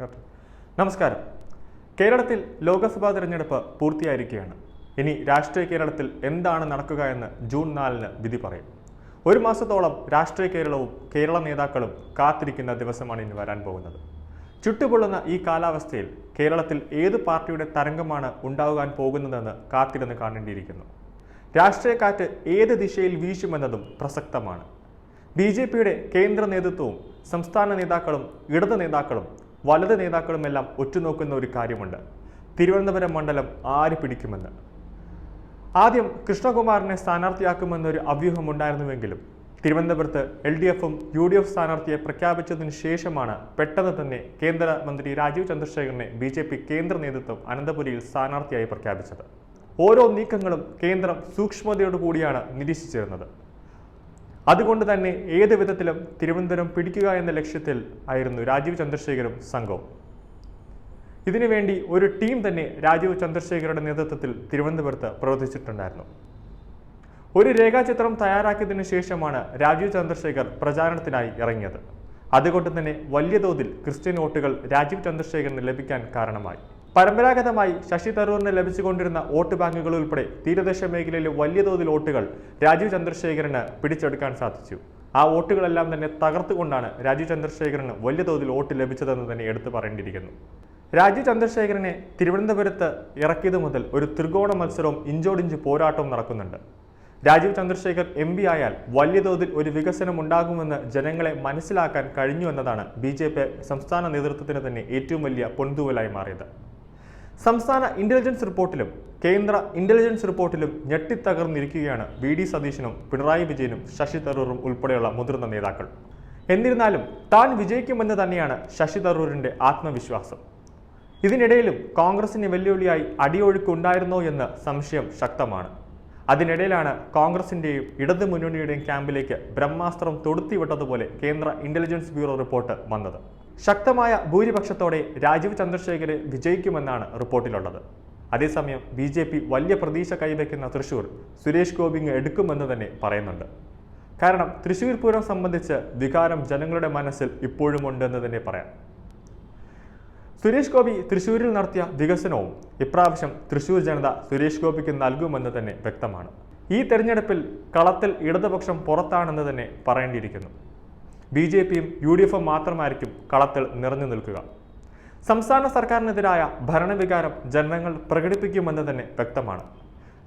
നമസ്കാരം. കേരളത്തിൽ ലോക്സഭാ തെരഞ്ഞെടുപ്പ് പൂർത്തിയായിരിക്കുകയാണ്. ഇനി രാഷ്ട്രീയ കേരളത്തിൽ എന്താണ് നടക്കുക എന്ന് ജൂൺ നാലിന് വിധി പറയും. ഒരു മാസത്തോളം രാഷ്ട്രീയ കേരളവും കേരള നേതാക്കളും കാത്തിരിക്കുന്ന ദിവസമാണ് ഇനി വരാൻ പോകുന്നത്. ചുട്ടുപൊള്ളുന്ന ഈ കാലാവസ്ഥയിൽ കേരളത്തിൽ ഏത് പാർട്ടിയുടെ തരംഗമാണ് ഉണ്ടാകാൻ പോകുന്നതെന്ന് കാത്തിരുന്ന് കാണേണ്ടിയിരിക്കുന്നു. രാഷ്ട്രീയ കാറ്റ് ഏത് ദിശയിൽ വീശുമെന്നതും പ്രസക്തമാണ്. ബി ജെ പിയുടെ കേന്ദ്ര നേതൃത്വവും സംസ്ഥാന നേതാക്കളും ഇടത് നേതാക്കളും വലത് നേതാക്കളുമെല്ലാം ഒറ്റുനോക്കുന്ന ഒരു കാര്യമുണ്ട്. തിരുവനന്തപുരം മണ്ഡലം ആര് പിടിക്കുമെന്ന്. ആദ്യം കൃഷ്ണകുമാറിനെ സ്ഥാനാർത്ഥിയാക്കുമെന്നൊരു അവ്യൂഹമുണ്ടായിരുന്നുവെങ്കിലും തിരുവനന്തപുരത്ത് എൽ ഡി എഫും യു ഡി എഫ് സ്ഥാനാർത്ഥിയെ പ്രഖ്യാപിച്ചതിന് ശേഷമാണ് പെട്ടെന്ന് തന്നെ കേന്ദ്രമന്ത്രി രാജീവ് ചന്ദ്രശേഖരനെ ബി ജെ പി കേന്ദ്ര നേതൃത്വം അനന്തപുരിയിൽ സ്ഥാനാർത്ഥിയായി പ്രഖ്യാപിച്ചത്. ഓരോ നീക്കങ്ങളും കേന്ദ്രം സൂക്ഷ്മതയോടുകൂടിയാണ് നിരീക്ഷിച്ചിരുന്നത്. അതുകൊണ്ട് തന്നെ ഏത് വിധത്തിലും തിരുവനന്തപുരം പിടിക്കുക എന്ന ലക്ഷ്യത്തിൽ ആയിരുന്നു രാജീവ് ചന്ദ്രശേഖരും സംഘവും. ഇതിനുവേണ്ടി ഒരു ടീം തന്നെ രാജീവ് ചന്ദ്രശേഖരുടെ നേതൃത്വത്തിൽ തിരുവനന്തപുരത്ത് പ്രവർത്തിച്ചിട്ടുണ്ടായിരുന്നു. ഒരു രേഖാചിത്രം തയ്യാറാക്കിയതിനു ശേഷമാണ് രാജീവ് ചന്ദ്രശേഖർ പ്രചാരണത്തിനായി ഇറങ്ങിയത്. അതുകൊണ്ട് തന്നെ വലിയ തോതിൽ ക്രിസ്ത്യൻ വോട്ടുകൾ രാജീവ് ചന്ദ്രശേഖറിന് ലഭിക്കാൻ കാരണമായി. പരമ്പരാഗതമായി ശശി തരൂറിന് ലഭിച്ചുകൊണ്ടിരുന്ന വോട്ട് ബാങ്കുകൾ ഉൾപ്പെടെ തീരദേശ മേഖലയിലെ വലിയ തോതിൽ വോട്ടുകൾ രാജീവ് ചന്ദ്രശേഖരന് പിടിച്ചെടുക്കാൻ സാധിച്ചു. ആ വോട്ടുകളെല്ലാം തന്നെ തകർത്തുകൊണ്ടാണ് രാജീവ് ചന്ദ്രശേഖരന് വലിയ തോതിൽ വോട്ട് ലഭിച്ചതെന്ന് തന്നെ എടുത്തു പറയേണ്ടിയിരിക്കുന്നു. രാജീവ് ചന്ദ്രശേഖരനെ തിരുവനന്തപുരത്ത് ഇറക്കിയത് മുതൽ ഒരു ത്രികോണ മത്സരവും ഇഞ്ചോടിഞ്ച് പോരാട്ടവും നടക്കുന്നുണ്ട്. രാജീവ് ചന്ദ്രശേഖർ എം പി ആയാൽ വലിയ തോതിൽ ഒരു വികസനം ഉണ്ടാകുമെന്ന് ജനങ്ങളെ മനസ്സിലാക്കാൻ കഴിഞ്ഞു എന്നതാണ് ബി സംസ്ഥാന നേതൃത്വത്തിന് തന്നെ ഏറ്റവും വലിയ പൊൻതൂവലായി മാറിയത്. സംസ്ഥാന ഇന്റലിജൻസ് റിപ്പോർട്ടിലും കേന്ദ്ര ഇന്റലിജൻസ് റിപ്പോർട്ടിലും ഞെട്ടിത്തകർന്നിരിക്കുകയാണ് വി ഡി സതീശനും പിണറായി വിജയനും ശശി തരൂറും ഉൾപ്പെടെയുള്ള മുതിർന്ന നേതാക്കൾ. എന്നിരുന്നാലും താൻ വിജയിക്കുമെന്ന് തന്നെയാണ് ശശി തരൂരിന്റെ ആത്മവിശ്വാസം. ഇതിനിടയിലും കോൺഗ്രസിന് വെല്ലുവിളിയായി അടിയൊഴുക്കുണ്ടായിരുന്നോ എന്ന് സംശയം ശക്തമാണ്. അതിനിടയിലാണ് കോൺഗ്രസിന്റെയും ഇടതു മുന്നണിയുടെയും ക്യാമ്പിലേക്ക് ബ്രഹ്മാസ്ത്രം തൊടുത്തിവിട്ടതുപോലെ കേന്ദ്ര ഇന്റലിജൻസ് ബ്യൂറോ റിപ്പോർട്ട് വന്നത്. ശക്തമായ ഭൂരിപക്ഷത്തോടെ രാജീവ് ചന്ദ്രശേഖര് വിജയിക്കുമെന്നാണ് റിപ്പോർട്ടിലുള്ളത്. അതേസമയം ബി ജെ പി വലിയ പ്രതീക്ഷ കൈവയ്ക്കുന്ന തൃശൂർ സുരേഷ് ഗോപിങ് എടുക്കുമെന്ന് തന്നെ പറയുന്നുണ്ട്. കാരണം തൃശൂർ പൂരം സംബന്ധിച്ച് വികാരം ജനങ്ങളുടെ മനസ്സിൽ ഇപ്പോഴും ഉണ്ടെന്ന് തന്നെ പറയാം. സുരേഷ് ഗോപി തൃശൂരിൽ നടത്തിയ വികസനവും ഇപ്രാവശ്യം തൃശൂർ ജനത സുരേഷ് ഗോപിക്ക് നൽകുമെന്ന് തന്നെ വ്യക്തമാണ്. ഈ തെരഞ്ഞെടുപ്പിൽ കളത്തിൽ ഇടതുപക്ഷം പുറത്താണെന്ന് തന്നെ പറയേണ്ടിയിരിക്കുന്നു. ബി ജെ പിയും യു ഡി എഫും മാത്രമായിരിക്കും കളത്തിൽ നിറഞ്ഞു നിൽക്കുക. സംസ്ഥാന സർക്കാരിനെതിരായ ഭരണവികാരം ജനങ്ങൾ പ്രകടിപ്പിക്കുമെന്ന് തന്നെ വ്യക്തമാണ്.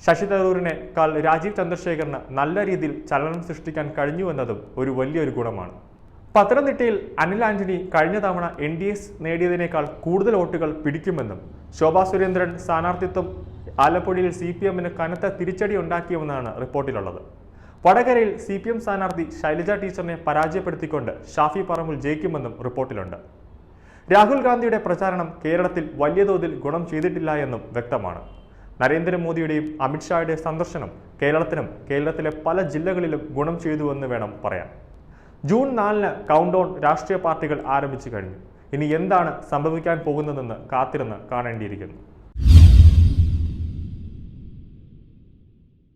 ശശി തരൂരിനെ കാൽ രാജീവ് ചന്ദ്രശേഖറിന് നല്ല രീതിയിൽ ചലനം സൃഷ്ടിക്കാൻ കഴിഞ്ഞുവെന്നതും ഒരു വലിയൊരു ഗുണമാണ്. പത്തനംതിട്ടയിൽ അനിൽ ആന്റണി കഴിഞ്ഞ തവണ എൻ ഡി എസ് നേടിയതിനേക്കാൾ കൂടുതൽ വോട്ടുകൾ പിടിക്കുമെന്നും ശോഭാ സുരേന്ദ്രൻ സ്ഥാനാർത്ഥിത്വം ആലപ്പുഴയിൽ സി പി എമ്മിന് കനത്ത തിരിച്ചടി ഉണ്ടാക്കിയെന്നാണ് റിപ്പോർട്ടിലുള്ളത്. വടകരയിൽ സി പി എം സ്ഥാനാർത്ഥി ശൈലജ ടീച്ചറിനെ പരാജയപ്പെടുത്തിക്കൊണ്ട് ഷാഫി പറമ്പിൽ ജയിക്കുമെന്നും റിപ്പോർട്ടിലുണ്ട്. രാഹുൽ ഗാന്ധിയുടെ പ്രചാരണം കേരളത്തിൽ വലിയ തോതിൽ ഗുണം ചെയ്തിട്ടില്ല എന്നും വ്യക്തമാണ്. നരേന്ദ്രമോദിയുടെയും അമിത്ഷായുടെയും സന്ദർശനം കേരളത്തിനും കേരളത്തിലെ പല ജില്ലകളിലും ഗുണം ചെയ്തുവെന്ന് വേണം പറയാൻ. ജൂൺ നാലിന് കൗണ്ട് ഡൗൺ രാഷ്ട്രീയ പാർട്ടികൾ ആരംഭിച്ചു കഴിഞ്ഞു. ഇനി എന്താണ് സംഭവിക്കാൻ പോകുന്നതെന്ന് കാത്തിരുന്ന് കാണേണ്ടിയിരിക്കുന്നു.